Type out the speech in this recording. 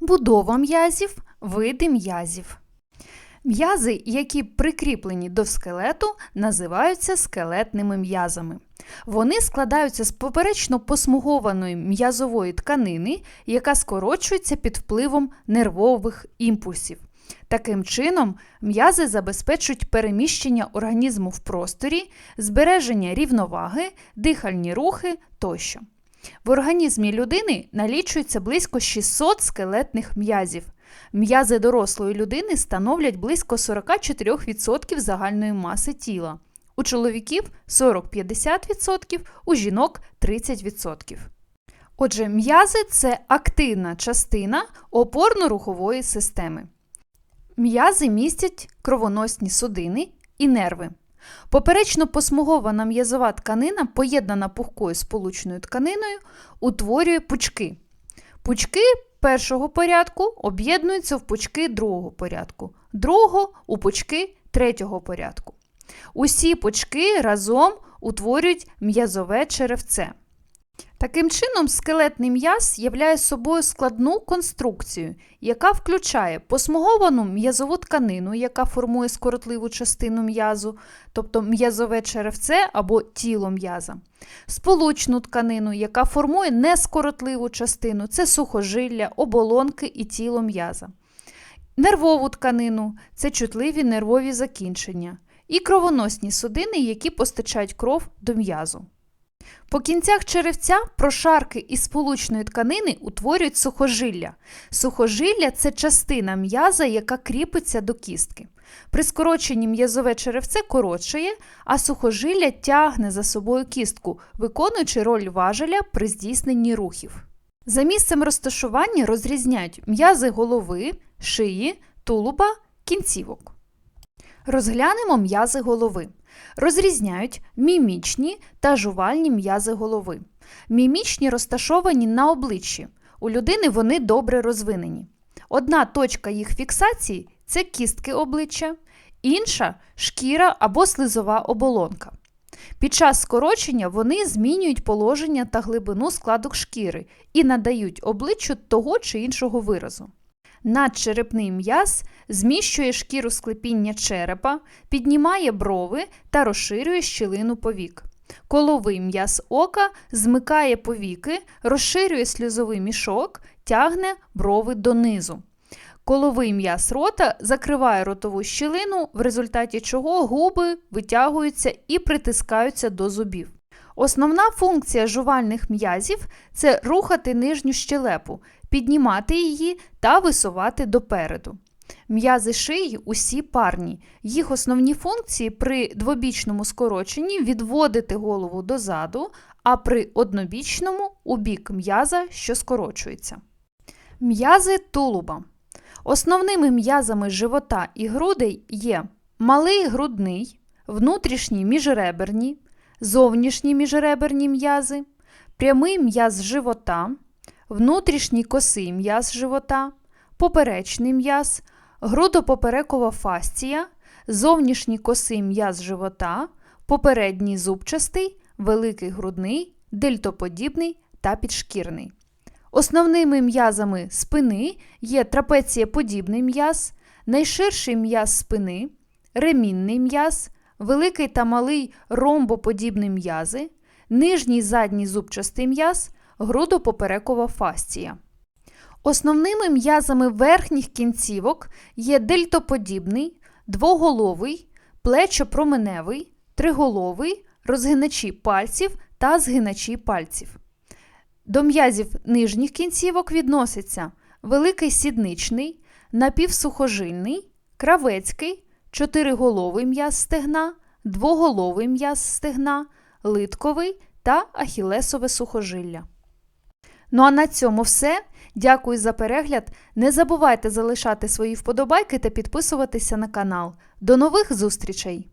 будова м'язів, види м'язів. М'язи, які прикріплені до скелету, називаються скелетними м'язами. Вони складаються з поперечно посмугованої м'язової тканини, яка скорочується під впливом нервових імпульсів. Таким чином, м'язи забезпечують переміщення організму в просторі, збереження рівноваги, дихальні рухи тощо. В організмі людини налічується близько 600 скелетних м'язів. М'язи дорослої людини становлять близько 44% загальної маси тіла. У чоловіків 40-50%, у жінок 30%. Отже, м'язи це активна частина опорно-рухової системи. М'язи містять кровоносні судини і нерви. Поперечно посмугована м'язова тканина, поєднана пухкою сполучною тканиною, утворює пучки. Пучки першого порядку об'єднуються в пучки другого порядку, другого у пучки третього порядку. Усі пучки разом утворюють м'язове черевце. Таким чином, скелетний м'яз являє собою складну конструкцію, яка включає посмуговану м'язову тканину, яка формує скоротливу частину м'язу, тобто м'язове черевце або тіло м'яза, сполучну тканину, яка формує нескоротливу частину це сухожилля, оболонки і тіло м'яза, нервову тканину це чутливі нервові закінчення, і кровоносні судини, які постачають кров до м'язу. По кінцях черевця прошарки із сполучної тканини утворюють сухожилля. Сухожилля це частина м'яза, яка кріпиться до кістки. При скороченні м'язове черевце коротшає, а сухожилля тягне за собою кістку, виконуючи роль важеля при здійсненні рухів. За місцем розташування розрізняють м'язи голови, шиї, тулуба, кінцівок. Розглянемо м'язи голови. Розрізняють мімічні та жувальні м'язи голови. Мімічні розташовані на обличчі. У людини вони добре розвинені. Одна точка їх фіксації це кістки обличчя, інша шкіра або слизова оболонка. Під час скорочення вони змінюють положення та глибину складок шкіри і надають обличчю того чи іншого виразу. Надчерепний м'яз зміщує шкіру склепіння черепа, піднімає брови та розширює щілину повік. Коловий м'яз ока змикає повіки, розширює сльозовий мішок, тягне брови донизу. Коловий м'яз рота закриває ротову щілину, в результаті чого губи витягуються і притискаються до зубів. Основна функція жувальних м'язів це рухати нижню щелепу, піднімати її та висувати допереду. М'язи шиї усі парні. Їх основні функції при двобічному скороченні відводити голову дозаду, а при однобічному у бік м'яза, що скорочується. М'язи тулуба. Основними м'язами живота і грудей є малий грудний, внутрішні міжреберні, зовнішні міжреберні м'язи, прямий м'яз живота, внутрішній косий м'яз живота, поперечний м'яз, грудопоперекова фасція, зовнішній косий м'яз живота, попередній зубчастий, великий грудний, дельтоподібний та підшкірний. Основними м'язами спини є трапецієподібний м'яз, найширший м'яз спини, ремінний м'яз, великий та малий ромбоподібний м'язи, нижній задній зубчастий м'яз, грудопоперекова фасція. Основними м'язами верхніх кінцівок є дельтоподібний, двоголовий, плечопроменевий, триголовий, розгиначі пальців та згиначі пальців. До м'язів нижніх кінцівок відносяться великий сідничний, напівсухожильний, кравецький, чотириголовий м'яз стегна, двоголовий м'яз стегна, литковий та ахілесове сухожилля. Ну а на цьому все. Дякую за перегляд. Не забувайте залишати свої вподобайки та підписуватися на канал. До нових зустрічей!